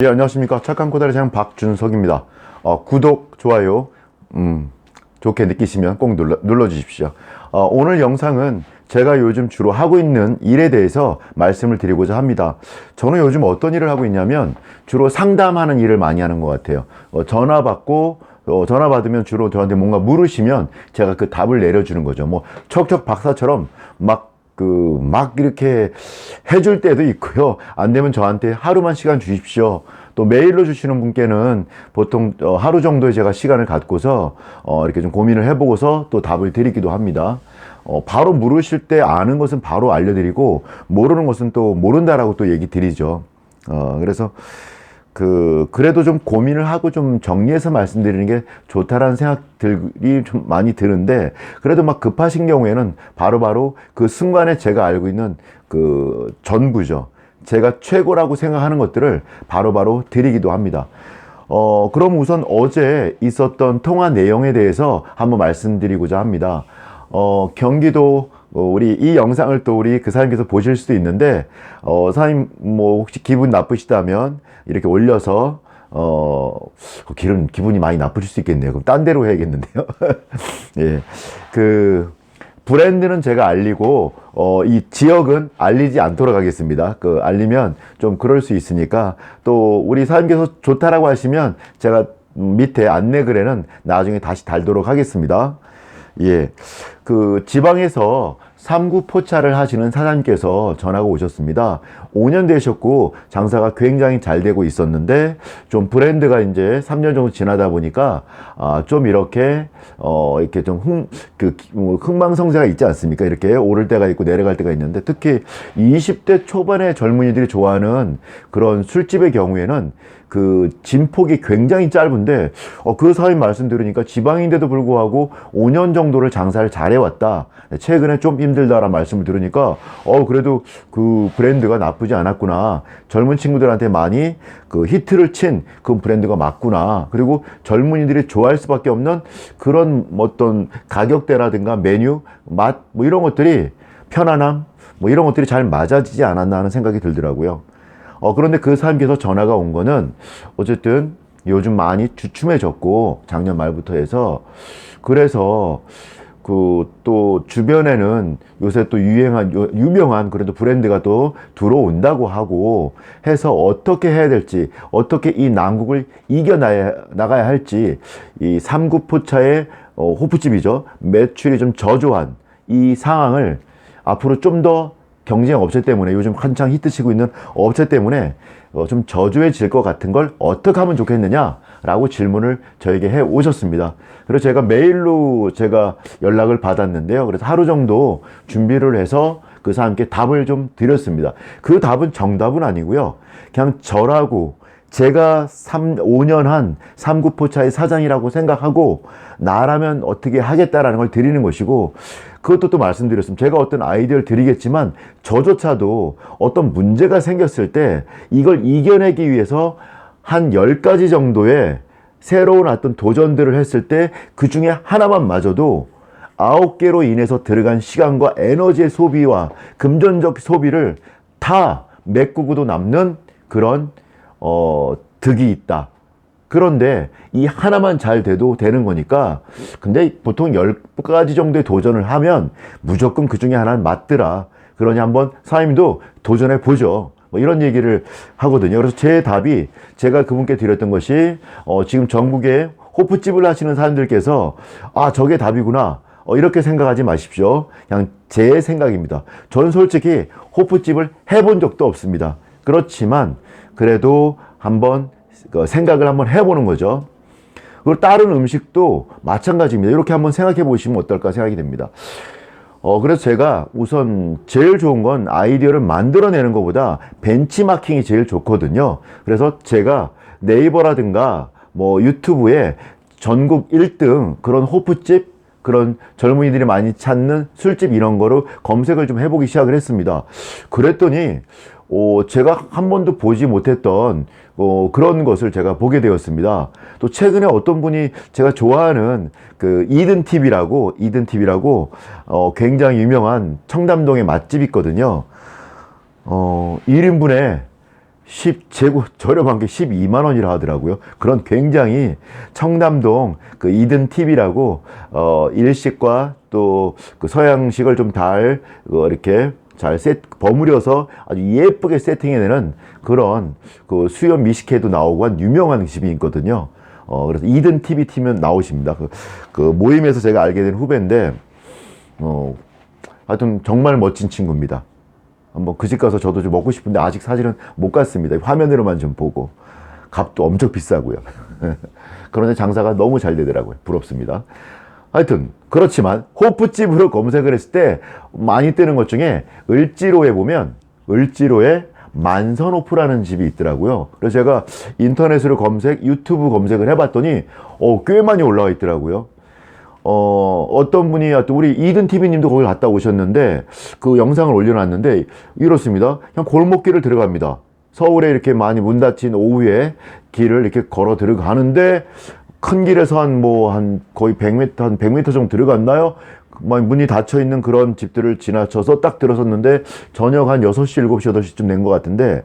예, 안녕하십니까. 착한 코다리 장 박준석입니다. 어, 구독, 좋아요, 음, 좋게 느끼시면 꼭 눌러, 눌러주십시오. 어, 오늘 영상은 제가 요즘 주로 하고 있는 일에 대해서 말씀을 드리고자 합니다. 저는 요즘 어떤 일을 하고 있냐면 주로 상담하는 일을 많이 하는 것 같아요. 어, 전화 받고 어, 전화 받으면 주로 저한테 뭔가 물으시면 제가 그 답을 내려주는 거죠. 뭐 척척 박사처럼 막 그, 막 이렇게 해줄 때도 있고요. 안 되면 저한테 하루만 시간 주십시오. 또 메일로 주시는 분께는 보통 어, 하루 정도의 제가 시간을 갖고서 어, 이렇게 좀 고민을 해보고서 또 답을 드리기도 합니다. 어, 바로 물으실 때 아는 것은 바로 알려드리고 모르는 것은 또 모른다라고 또 얘기 드리죠. 어, 그래서 그 그래도 좀 고민을 하고 좀 정리해서 말씀드리는 게 좋다라는 생각들이 좀 많이 드는데 그래도 막 급하신 경우에는 바로바로 그 순간에 제가 알고 있는 그 전부죠. 제가 최고라고 생각하는 것들을 바로 바로 드리기도 합니다. 어, 그럼 우선 어제 있었던 통화 내용에 대해서 한번 말씀드리고자 합니다. 어, 경기도 어, 우리 이 영상을 또 우리 그 사장님께서 보실 수도 있는데 어, 사장님 뭐 혹시 기분 나쁘시다면 이렇게 올려서 어, 기분, 기분이 많이 나쁘실 수 있겠네요. 그럼 딴 데로 해야겠는데요. 예. 그, 브랜드는 제가 알리고, 어, 이 지역은 알리지 않도록 하겠습니다. 그, 알리면 좀 그럴 수 있으니까, 또, 우리 사장님께서 좋다라고 하시면, 제가 밑에 안내 글에는 나중에 다시 달도록 하겠습니다. 예. 그, 지방에서 삼구 포차를 하시는 사장님께서 전화가 오셨습니다. 5년 되셨고 장사가 굉장히 잘 되고 있었는데 좀 브랜드가 이제 3년 정도 지나다 보니까 아, 좀 이렇게 어 이렇게 좀 흥, 그뭐 흥망성쇠가 있지 않습니까? 이렇게 오를 때가 있고 내려갈 때가 있는데 특히 20대 초반의 젊은이들이 좋아하는 그런 술집의 경우에는 그 진폭이 굉장히 짧은데 어, 그 사장님 말씀 들으니까 지방인데도 불구하고 5년 정도를 장사를 잘해왔다. 최근에 좀 힘들다라는 말씀을 들으니까 어 그래도 그 브랜드가 나쁘지 않았구나. 젊은 친구들한테 많이 그 히트를 친 그 브랜드가 맞구나. 그리고 젊은이들이 좋아할 수밖에 없는 그런 어떤 가격대라든가 메뉴, 맛 뭐 이런 것들이 편안함 뭐 이런 것들이 잘 맞아지지 않았나 하는 생각이 들더라고요. 어, 그런데 그 사람께서 전화가 온 거는 어쨌든 요즘 많이 주춤해졌고 작년 말부터 해서 그래서 그 또 주변에는 요새 또 유행한 요- 유명한 그래도 브랜드가 또 들어온다고 하고 해서 어떻게 해야 될지 어떻게 이 난국을 이겨나야 나가야 할지 이 삼구포차의 어, 호프집이죠. 매출이 좀 저조한 이 상황을 앞으로 좀더 경쟁 업체 때문에 요즘 한창 히트치고 있는 업체 때문에 어, 좀 저조해질 것 같은 걸 어떻게 하면 좋겠느냐라고 질문을 저에게 해 오셨습니다. 그래서 제가 메일로 제가 연락을 받았는데요. 그래서 하루 정도 준비를 해서 그 사람께 답을 좀 드렸습니다. 그 답은 정답은 아니고요. 그냥 저라고 제가 3, 5년 한 삼구포차의 사장이라고 생각하고 나라면 어떻게 하겠다라는 걸 드리는 것이고 그것도 또 말씀드렸습니다. 제가 어떤 아이디어를 드리겠지만 저조차도 어떤 문제가 생겼을 때 이걸 이겨내기 위해서 한 10가지 정도의 새로운 어떤 도전들을 했을 때 그 중에 하나만 맞아도 아홉 개로 인해서 들어간 시간과 에너지의 소비와 금전적 소비를 다 메꾸고도 남는 그런 어, 득이 있다. 그런데 이 하나만 잘 돼도 되는 거니까 근데 보통 열 가지 정도의 도전을 하면 무조건 그 중에 하나는 맞더라. 그러니 한번 사장님도 도전해 보죠. 뭐 이런 얘기를 하거든요. 그래서 제 답이 제가 그분께 드렸던 것이 어, 지금 전국에 호프집을 하시는 사람들께서 아 저게 답이구나. 어, 이렇게 생각하지 마십시오. 그냥 제 생각입니다. 저는 솔직히 호프집을 해본 적도 없습니다. 그렇지만 그래도 한번 그 생각을 한번 해보는 거죠. 그리고 다른 음식도 마찬가지입니다. 이렇게 한번 생각해 보시면 어떨까 생각이 됩니다. 어, 그래서 제가 우선 제일 좋은 건 아이디어를 만들어내는 것보다 벤치마킹이 제일 좋거든요. 그래서 제가 네이버라든가 뭐 유튜브에 전국 1등 그런 호프집 그런 젊은이들이 많이 찾는 술집 이런 거로 검색을 좀 해보기 시작을 했습니다. 그랬더니 어, 제가 한 번도 보지 못했던 어, 그런 것을 제가 보게 되었습니다. 또 최근에 어떤 분이 제가 좋아하는 그 이든 TV라고 이든 TV라고 어, 굉장히 유명한 청담동의 맛집 있거든요. 어, 1인분에 10 재고 저렴한 게 12만 원이라 하더라고요. 그런 굉장히 청담동 그 이든 TV라고 어 일식과 또 그 서양식을 좀잘 어, 이렇게 잘 세, 버무려서 아주 예쁘게 세팅해내는 그런 그 수염 미식회도 나오고 한 유명한 집이 있거든요. 어 그래서 이든 TV 팀은 나오십니다. 그, 그 모임에서 제가 알게 된 후배인데 어 하여튼 정말 멋진 친구입니다. 한번 그 집 가서 저도 좀 먹고 싶은데 아직 사실은 못 갔습니다. 화면으로만 좀 보고 값도 엄청 비싸고요. 그런데 장사가 너무 잘 되더라고요. 부럽습니다. 하여튼 그렇지만 호프집으로 검색을 했을 때 많이 뜨는 것 중에 을지로에 보면 을지로에 만선호프라는 집이 있더라고요. 그래서 제가 인터넷으로 검색, 유튜브 검색을 해봤더니 어, 꽤 많이 올라와 있더라고요. 어, 어떤 분이 하여튼 우리 이든 TV님도 거기 갔다 오셨는데 그 영상을 올려놨는데 이렇습니다. 그냥 골목길을 들어갑니다. 서울에 이렇게 많이 문 닫힌 오후에 길을 이렇게 걸어 들어가는데 큰 길에서 한뭐 한 거의 100m 한 100m 정도 들어갔나요? 막 문이 닫혀 있는 그런 집들을 지나쳐서 딱 들어섰는데 저녁 한 6시, 7시, 8시쯤 된 것 같은데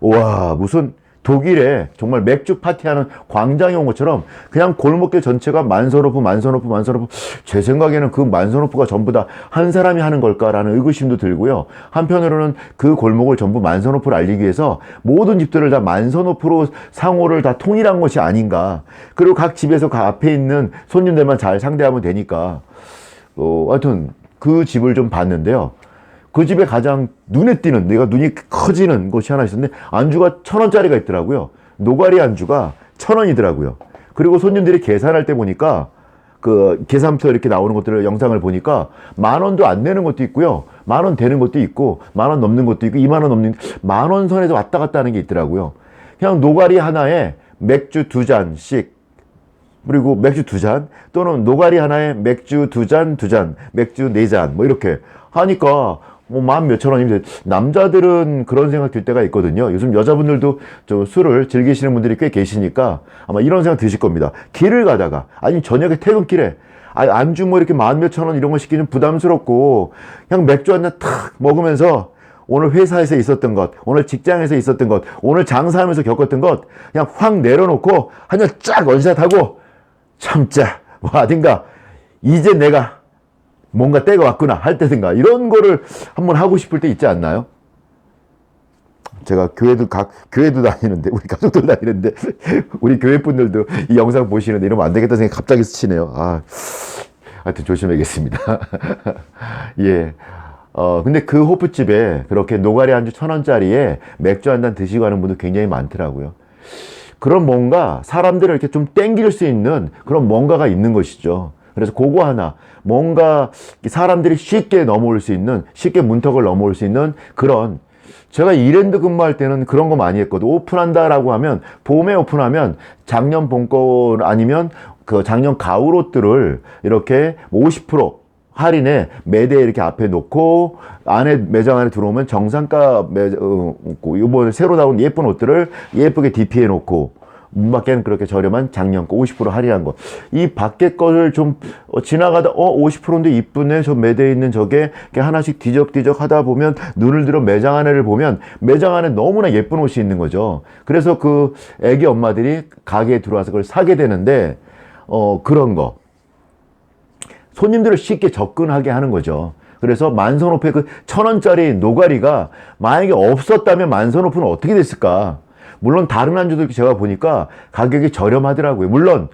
와 무슨 독일에 정말 맥주 파티하는 광장에 온 것처럼 그냥 골목길 전체가 만선호프 만선호프 만선호프. 제 생각에는 그 만선호프가 전부 다 한 사람이 하는 걸까라는 의구심도 들고요. 한편으로는 그 골목을 전부 만선호프를 알리기 위해서 모든 집들을 다 만선호프로 상호를 다 통일한 것이 아닌가. 그리고 각 집에서 그 앞에 있는 손님들만 잘 상대하면 되니까. 어, 하여튼 그 집을 좀 봤는데요 그 집에 가장 눈에 띄는 내가 눈이 커지는 곳이 하나 있었는데 안주가 천 원짜리가 있더라고요. 노가리 안주가 천 원이더라고요. 그리고 손님들이 계산할 때 보니까 그 계산부터 이렇게 나오는 것들을 영상을 보니까 만 원도 안 내는 것도 있고요. 만 원 되는 것도 있고 만 원 넘는 것도 있고 이만 원 넘는 만 원 선에서 왔다 갔다 하는 게 있더라고요. 그냥 노가리 하나에 맥주 두 잔씩 그리고 맥주 두 잔 또는 노가리 하나에 맥주 두 잔 두 잔 맥주 네 잔 뭐 이렇게 하니까 뭐만 몇천 원이면 남자들은 그런 생각 들 때가 있거든요. 요즘 여자분들도 저 술을 즐기시는 분들이 꽤 계시니까 아마 이런 생각 드실 겁니다. 길을 가다가 아니 저녁에 퇴근길에 아 안주 뭐 이렇게 만 몇천 원 이런 거 시키면 부담스럽고 그냥 맥주 한 잔 탁 먹으면서 오늘 회사에서 있었던 것, 오늘 직장에서 있었던 것, 오늘 장사하면서 겪었던 것 그냥 확 내려놓고 한 잔 쫙 원샷하고 참자 뭐 어딘가 이제 내가 뭔가 때가 왔구나 할 때든가 이런 거를 한번 하고 싶을 때 있지 않나요? 제가 교회도 각 교회도 다니는데 우리 가족들 다니는데 우리 교회 분들도 이 영상 보시는데 이러면 안 되겠다 생각 갑자기 스치네요. 아, 하여튼 조심해야겠습니다. 예. 어, 근데 그 호프집에 그렇게 노가리 안주 천 원짜리에 맥주 한 잔 드시고 가는 분들 굉장히 많더라고요. 그런 뭔가 사람들을 이렇게 좀 땡길 수 있는 그런 뭔가가 있는 것이죠. 그래서 그거 하나 뭔가 사람들이 쉽게 넘어올 수 있는 쉽게 문턱을 넘어올 수 있는 그런 제가 이랜드 근무할 때는 그런 거 많이 했거든. 오픈한다라고 하면 봄에 오픈하면 작년 봄 거 아니면 그 작년 가을 옷들을 이렇게 50% 할인에 매대에 이렇게 앞에 놓고 안에 매장 안에 들어오면 정상가 매, 어, 이번에 새로 나온 예쁜 옷들을 예쁘게 DP해 놓고 문 밖에는 그렇게 저렴한 작년 거 50% 할인한 거. 이 밖에 거를 좀 어, 지나가다 어 50%인데 이쁘네 저 매대에 있는 저게 하나씩 뒤적뒤적 하다 보면 눈을 들어 매장 안에를 보면 매장 안에 너무나 예쁜 옷이 있는 거죠. 그래서 그 애기 엄마들이 가게에 들어와서 그걸 사게 되는데 어 그런 거. 손님들을 쉽게 접근하게 하는 거죠. 그래서 만선호프의 그천 원짜리 노가리가 만약에 없었다면 만선호프는 어떻게 됐을까? 물론 다른 안주도 제가 보니까 가격이 저렴하더라고요. 물론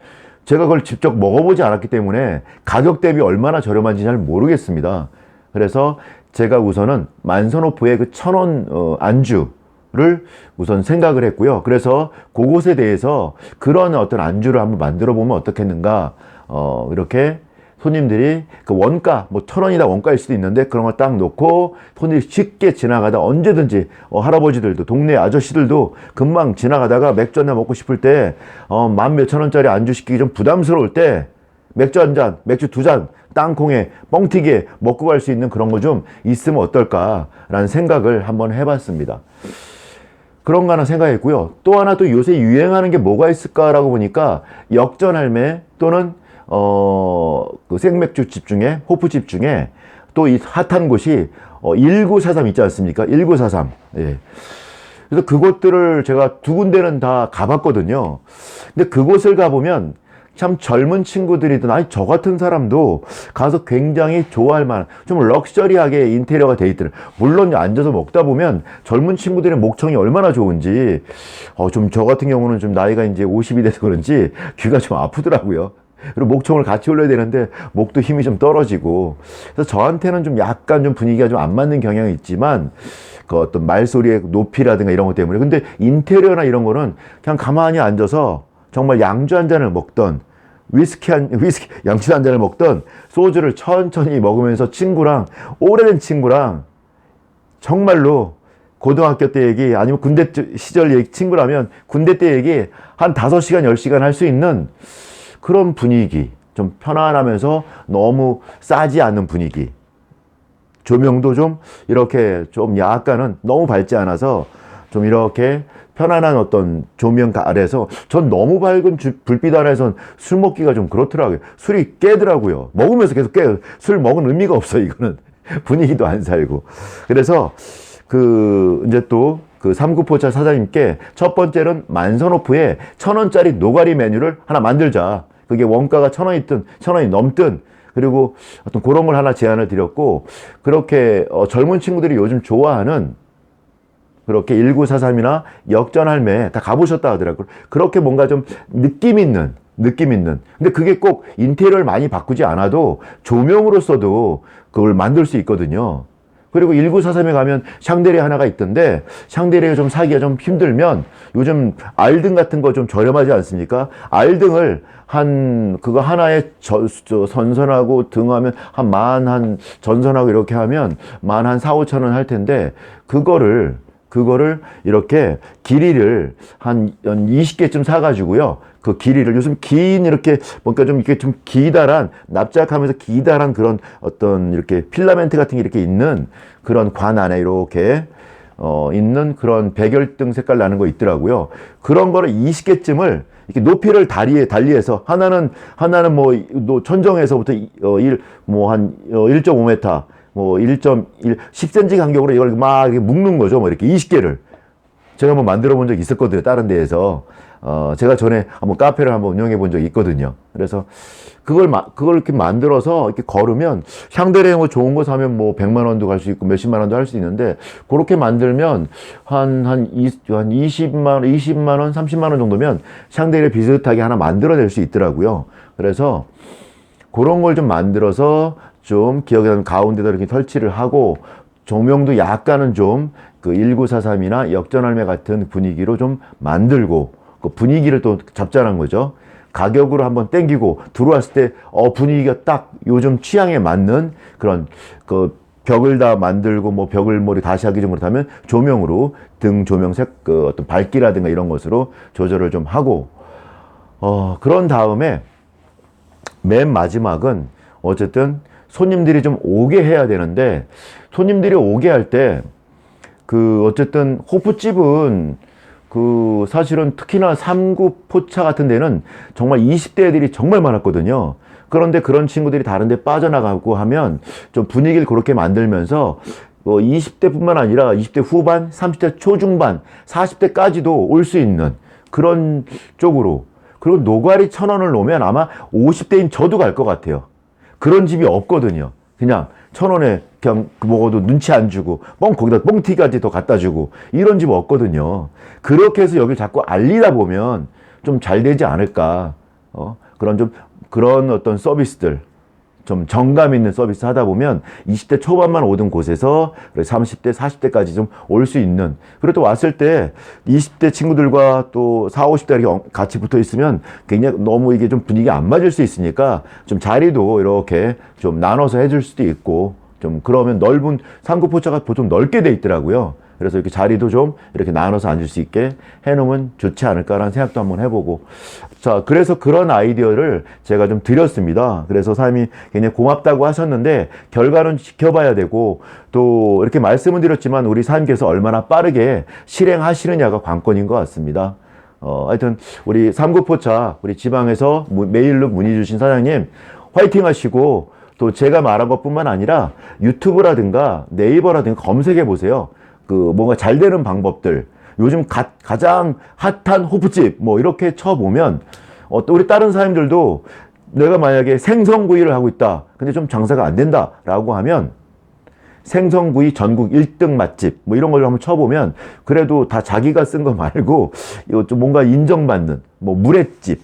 제가 그걸 직접 먹어보지 않았기 때문에 가격 대비 얼마나 저렴한지 잘 모르겠습니다. 그래서 제가 우선은 만선호프의 그 천원 어, 안주를 우선 생각을 했고요. 그래서 그곳에 대해서 그런 어떤 안주를 한번 만들어 보면 어떻겠는가, 어, 이렇게 손님들이 그 원가 뭐 천 원이다 원가일 수도 있는데 그런 걸 딱 놓고 손님이 쉽게 지나가다 언제든지 어, 할아버지들도 동네 아저씨들도 금방 지나가다가 맥주 한잔 먹고 싶을 때 어, 만 몇천 원짜리 안주 시키기 좀 부담스러울 때 맥주 한 잔, 맥주 두 잔, 땅콩에 뻥튀기에 먹고 갈 수 있는 그런 거 좀 있으면 어떨까라는 생각을 한번 해봤습니다. 그런가 하나 생각했고요. 또 하나 또 요새 유행하는 게 뭐가 있을까라고 보니까 역전할매 또는 어, 그 생맥주 집 중에, 호프 집 중에 또 이 핫한 곳이 어, 1943 있지 않습니까? 1943. 예. 그래서 그곳들을 제가 두 군데는 다 가봤거든요. 근데 그곳을 가보면 참 젊은 친구들이든 아니 저 같은 사람도 가서 굉장히 좋아할 만한 좀 럭셔리하게 인테리어가 돼 있더라. 물론 앉아서 먹다 보면 젊은 친구들의 목청이 얼마나 좋은지 어, 좀 저 같은 경우는 좀 나이가 이제 50이 돼서 그런지 귀가 좀 아프더라고요. 그리고 목청을 같이 올려야 되는데 목도 힘이 좀 떨어지고. 그래서 저한테는 좀 약간 좀 분위기가 좀 안 맞는 경향이 있지만 그 어떤 말소리의 높이라든가 이런 것 때문에. 근데 인테리어나 이런 거는 그냥 가만히 앉아서 정말 양주 한 잔을 먹던 위스키 한 위스키 양주 한 잔을 먹던 소주를 천천히 먹으면서 친구랑 오래된 친구랑 정말로 고등학교 때 얘기 아니면 군대 때- 시절 얘기 친구라면 군대 때 얘기 한 5시간 10시간 할 수 있는 그런 분위기 좀 편안하면서 너무 싸지 않는 분위기 조명도 좀 이렇게 좀 약간은 너무 밝지 않아서 좀 이렇게 편안한 어떤 조명 아래서 전 너무 밝은 주- 불빛 아래선 술 먹기가 좀 그렇더라고요. 술이 깨더라고요. 먹으면서 계속 깨요. 술 먹은 의미가 없어 이거는 분위기도 안 살고. 그래서 그 이제 또 그 삼구포차 사장님께 첫 번째는 만선호프에 천 원짜리 노가리 메뉴를 하나 만들자. 그게 원가가 천 원이든 천 원이 넘든 그리고 어떤 그런 걸 하나 제안을 드렸고 그렇게 어, 젊은 친구들이 요즘 좋아하는 그렇게 1943이나 역전할매 다 가보셨다 하더라고요. 그렇게 뭔가 좀 느낌 있는, 느낌 있는. 근데 그게 꼭 인테리어를 많이 바꾸지 않아도 조명으로서도 그걸 만들 수 있거든요. 그리고 1943에 가면 샹데리 하나가 있던데 샹데리가 좀 사기가 좀 힘들면 요즘 알등 같은 거 좀 저렴하지 않습니까? 알등을 한 그거 하나에 저, 저 선선하고 등하면 한 만한 전선하고 이렇게 하면 만 한 4, 5천 원 할 텐데 그거를 그거를 이렇게 길이를 한, 한 20개쯤 사가지고요. 그 길이를 요즘 긴 이렇게 뭔가 좀 이렇게 좀 기다란 납작하면서 기다란 그런 어떤 이렇게 필라멘트 같은 게 이렇게 있는 그런 관 안에 이렇게 어, 있는 그런 백열등 색깔 나는 거 있더라고요. 그런 거를 20개쯤을 이렇게 높이를 다리에 달리해서 하나는 하나는 뭐 노- 천정에서부터 이- 어, 1, 뭐한 어, 1.5m 뭐 1.1, 10cm 간격으로 이걸 막 묶는 거죠. 뭐 이렇게 20개를. 제가 한번 만들어 본 적이 있었거든요. 다른 데에서. 어, 제가 전에 한번 카페를 한번 운영해 본 적이 있거든요. 그래서 그걸, 마, 그걸 이렇게 만들어서 이렇게 걸으면 샹데리에 뭐 좋은 거 사면 뭐 100만 원도 갈 수 있고 몇십만 원도 할 수 있는데 그렇게 만들면 한, 한, 이, 한 20만 원, 20만 원, 30만 원 정도면 샹데리에 비슷하게 하나 만들어 낼 수 있더라고요. 그래서 그런 걸 좀 만들어서 좀 기억에 남는 가운데다 이렇게 설치를 하고 조명도 약간은 좀 그 1943이나 역전할매 같은 분위기로 좀 만들고 그 분위기를 또 잡자는 거죠. 가격으로 한번 땡기고 들어왔을 때 어 분위기가 딱 요즘 취향에 맞는 그런 그 벽을 다 만들고 뭐 벽을 머리 다시 하기 좀 그렇다면 조명으로 등 조명색 그 어떤 밝기라든가 이런 것으로 조절을 좀 하고 어 그런 다음에 맨 마지막은 어쨌든 손님들이 좀 오게 해야 되는데 손님들이 오게 할 때 그 어쨌든 호프집은 그 사실은 특히나 삼구 포차 같은 데는 정말 20대 애들이 정말 많았거든요. 그런데 그런 친구들이 다른 데 빠져나가고 하면 좀 분위기를 그렇게 만들면서 뭐 20대뿐만 아니라 20대 후반, 30대 초중반, 40대까지도 올 수 있는 그런 쪽으로 그리고 노가리 천 원을 놓으면 아마 50대인 저도 갈 것 같아요. 그런 집이 없거든요. 그냥 천 원에 그냥 먹어도 눈치 안 주고 뻥 거기다 뻥튀기까지 더 갖다 주고 이런 집 없거든요. 그렇게 해서 여기를 자꾸 알리다 보면 좀 잘 되지 않을까. 어? 그런 좀 그런 어떤 서비스들 좀 정감 있는 서비스 하다 보면 20대 초반만 오던 곳에서 30대, 40대까지 좀 올 수 있는 그리고 또 왔을 때 20대 친구들과 또 4, 50대 이렇게 같이 붙어 있으면 굉장히 너무 이게 좀 분위기 안 맞을 수 있으니까 좀 자리도 이렇게 좀 나눠서 해줄 수도 있고 좀 그러면 넓은 상구포차가 보통 넓게 돼 있더라고요. 그래서 이렇게 자리도 좀 이렇게 나눠서 앉을 수 있게 해놓으면 좋지 않을까라는 생각도 한번 해보고. 자, 그래서 그런 아이디어를 제가 좀 드렸습니다. 그래서 사장님이 굉장히 고맙다고 하셨는데, 결과는 지켜봐야 되고, 또 이렇게 말씀을 드렸지만, 우리 사장님께서 얼마나 빠르게 실행하시느냐가 관건인 것 같습니다. 어, 하여튼, 우리 삼구포차, 우리 지방에서 무- 메일로 문의 주신 사장님, 화이팅 하시고, 또 제가 말한 것 뿐만 아니라 유튜브라든가 네이버라든가 검색해 보세요. 그 뭔가 잘 되는 방법들 요즘 가, 가장 핫한 호프집 뭐 이렇게 쳐보면 어, 또 우리 다른 사람들도 내가 만약에 생선구이를 하고 있다. 근데 좀 장사가 안 된다 라고 하면 생선구이 전국 1등 맛집 뭐 이런 걸로 한번 쳐보면 그래도 다 자기가 쓴 거 말고 이거 좀 뭔가 인정받는 뭐 물회집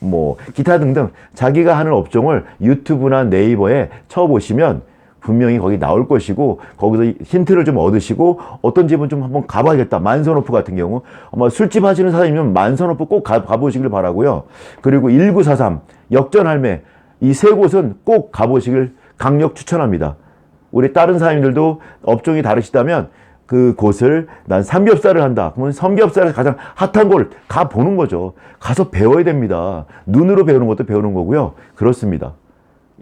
뭐 기타 등등 자기가 하는 업종을 유튜브나 네이버에 쳐보시면 분명히 거기 나올 것이고 거기서 힌트를 좀 얻으시고 어떤 집은 좀 한번 가봐야겠다 만선호프 같은 경우 아마 술집 하시는 사장님은 만선호프 꼭 가, 가보시길 바라고요 그리고 1943 역전할매 이 세 곳은 꼭 가보시길 강력 추천합니다 우리 다른 사장님들도 업종이 다르시다면 그 곳을 난 삼겹살을 한다. 그러면 삼겹살을 가장 핫한 곳 가 보는 거죠. 가서 배워야 됩니다. 눈으로 배우는 것도 배우는 거고요. 그렇습니다.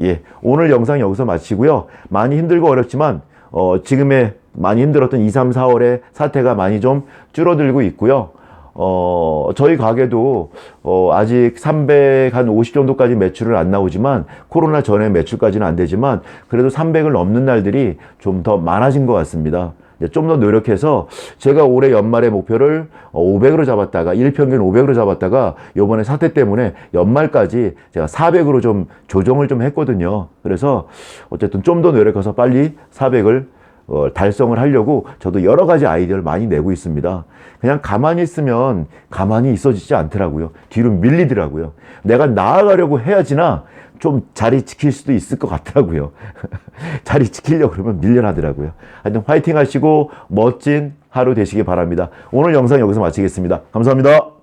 예. 오늘 영상 여기서 마치고요. 많이 힘들고 어렵지만 어, 지금의 많이 힘들었던 2, 3, 4월의 사태가 많이 좀 줄어들고 있고요. 어, 저희 가게도, 어, 아직 350 정도까지 매출은 안 나오지만, 코로나 전에 매출까지는 안 되지만, 그래도 300을 넘는 날들이 좀 더 많아진 것 같습니다. 좀 더 노력해서 제가 올해 연말의 목표를 500으로 잡았다가, 일평균 500으로 잡았다가, 요번에 사태 때문에 연말까지 제가 400으로 좀 조정을 좀 했거든요. 그래서 어쨌든 좀 더 노력해서 빨리 400을 어, 달성을 하려고 저도 여러 가지 아이디어를 많이 내고 있습니다. 그냥 가만히 있으면 가만히 있어지지 않더라고요. 뒤로 밀리더라고요. 내가 나아가려고 해야지나 좀 자리 지킬 수도 있을 것 같더라고요. 자리 지키려고 그러면 밀려나더라고요. 하여튼 화이팅 하시고 멋진 하루 되시기 바랍니다. 오늘 영상 여기서 마치겠습니다. 감사합니다.